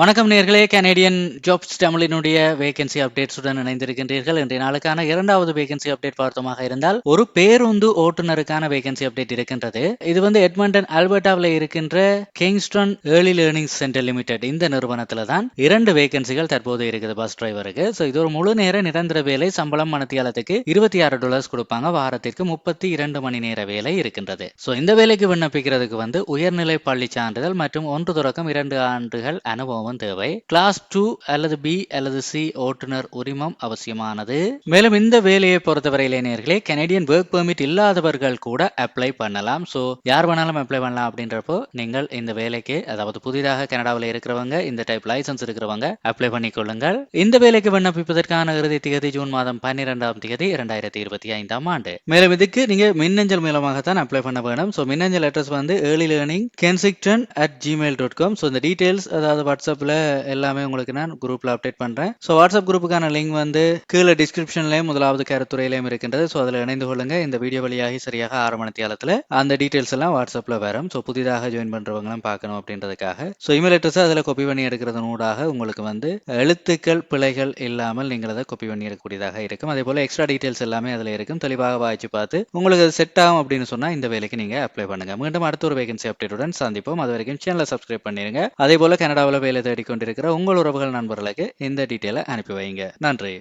வணக்கம் நேர்களே. Canadian jobs தமிழினுடைய வேகன்சி அப்டேட்ஸுடன் இணைந்திருக்கின்றீர்கள். இன்றைய நாளுக்கான இரண்டாவது வேகன்சி அப்டேட் பார்த்தோமாக இருந்தால் ஒரு பேருந்து ஓட்டுநருக்கான வேகன்சி அப்டேட் இருக்கின்றது. இது வந்து எட்மண்டன் அல்பர்டாவில் இருக்கின்ற Kingston early learning centre limited இந்த நிறுவனத்தில் தான் இரண்டு வேகன்சிகள் தற்போது இருக்குது பஸ் டிரைவருக்கு ஸோ இது ஒரு முழு நேர நிரந்தர வேலை. சம்பளம் மனத்தியாலத்துக்கு இருபத்தி ஆறு டாலர்ஸ் கொடுப்பாங்க. வாரத்திற்கு முப்பத்தி இரண்டு மணி நேர வேலை இருக்கின்றது. ஸோ இந்த வேலைக்கு விண்ணப்பிக்கிறதுக்கு வந்து உயர்நிலை பள்ளி சான்றிதழ் மற்றும் ஒன்று தொடக்கம் இரண்டு ஆண்டுகள் அனுபவம் தேவை. கிளாஸ் டூ அல்லது பி அல்லது சி ஓட்டுநர் உரிமம் அவசியமானது. மேலும் இந்த வேலையை பொறுத்தவரையிலே நேர்களே கனடியன் ஒர்க் பெர்மிட் இல்லாதவர்கள் கூட அப்ளை பண்ணலாம். ஸோ யார் வேணாலும் அப்ளை பண்ணலாம் அப்படின்றப்போ நீங்கள் இந்த வேலைக்கு அதாவது புதிதாக கனடாவில் இருக்கிறவங்க இந்த டைப் லைசன்ஸ் இருக்கிறவங்க அப்ளை பண்ணிக்கொள்ளுங்கள். இந்த வேலைக்கு விண்ணப்பிப்பதற்கான இறுதி தேதி ஜூன் மாதம் பன்னிரெண்டாம் தேதி இரண்டாயிரத்தி இருபத்தி ஐந்தாம் ஆண்டு. மேலும் இதுக்கு நீங்க மின்னஞ்சல் மூலமாகத்தான் அப்ளை பண்ண வேணும். ஸோ மின்னஞ்சல் அட்ரஸ் வந்து early learning Kensington at Gmail dot com so இந்த டீடைல்ஸ் அதாவது வாட்ஸ்அப் வாட்ஸ்அப்பில் எல்லாமே உங்களுக்கு நான் குரூப்பில் அப்டேட் பண்றேன். ஸோ வாட்ஸ்அப் குரூப்புக்கான லிங்க் வந்து கீழே டிஸ்கிரிப்ஷன்லேயும் முதலாவது கருத்துறையிலையும் இருக்கின்றது. ஸோ அதில் இணைந்து கொள்ளுங்க. இந்த வீடியோ வழியாகி சரியாக ஆறு மணி தேலத்தில் அந்த டீட்டெயில்ஸ் எல்லாம் வாட்ஸ்அப்பில் வரும். ஸோ புதிதாக ஜாயின் பண்ணுறவங்களும் பார்க்கணும் அப்படின்றதுக்காக. ஸோ இமெயில் அட்ரஸ் அதில் காப்பி பண்ணி எடுக்கிறதன் ஊடாக உங்களுக்கு வந்து எழுத்துக்கள் பிழைகள் இல்லாமல் நீங்கள் அதை காப்பி பண்ணி எடுக்கக்கூடியதாக இருக்கும். அதே போல் எக்ஸ்ட்ரா டீட்டெயில்ஸ் எல்லாமே அதில் இருக்கும். தெளிவாக வாய்ச்சி பார்த்து உங்களுக்கு அது செட் ஆகும் அப்படின்னு சொன்னால் இந்த வேலைக்கு நீங்கள் அப்ளை பண்ணுங்க. மீண்டும் அடுத்த ஒரு வேகன்சி அப்டேட்டுடன் சந்திப்போம். அது வரைக்கும் சேனலை சப்ஸ்கிரைப் பண்ணிருங்க. அதே போல கனடாவில் வேலை தேடிக்கொண்டிருக்கிற உங்கள் உறவுகள் நண்பர்களுக்கு இந்த டீட்டெயிலை அனுப்பி வைங்க நன்றி.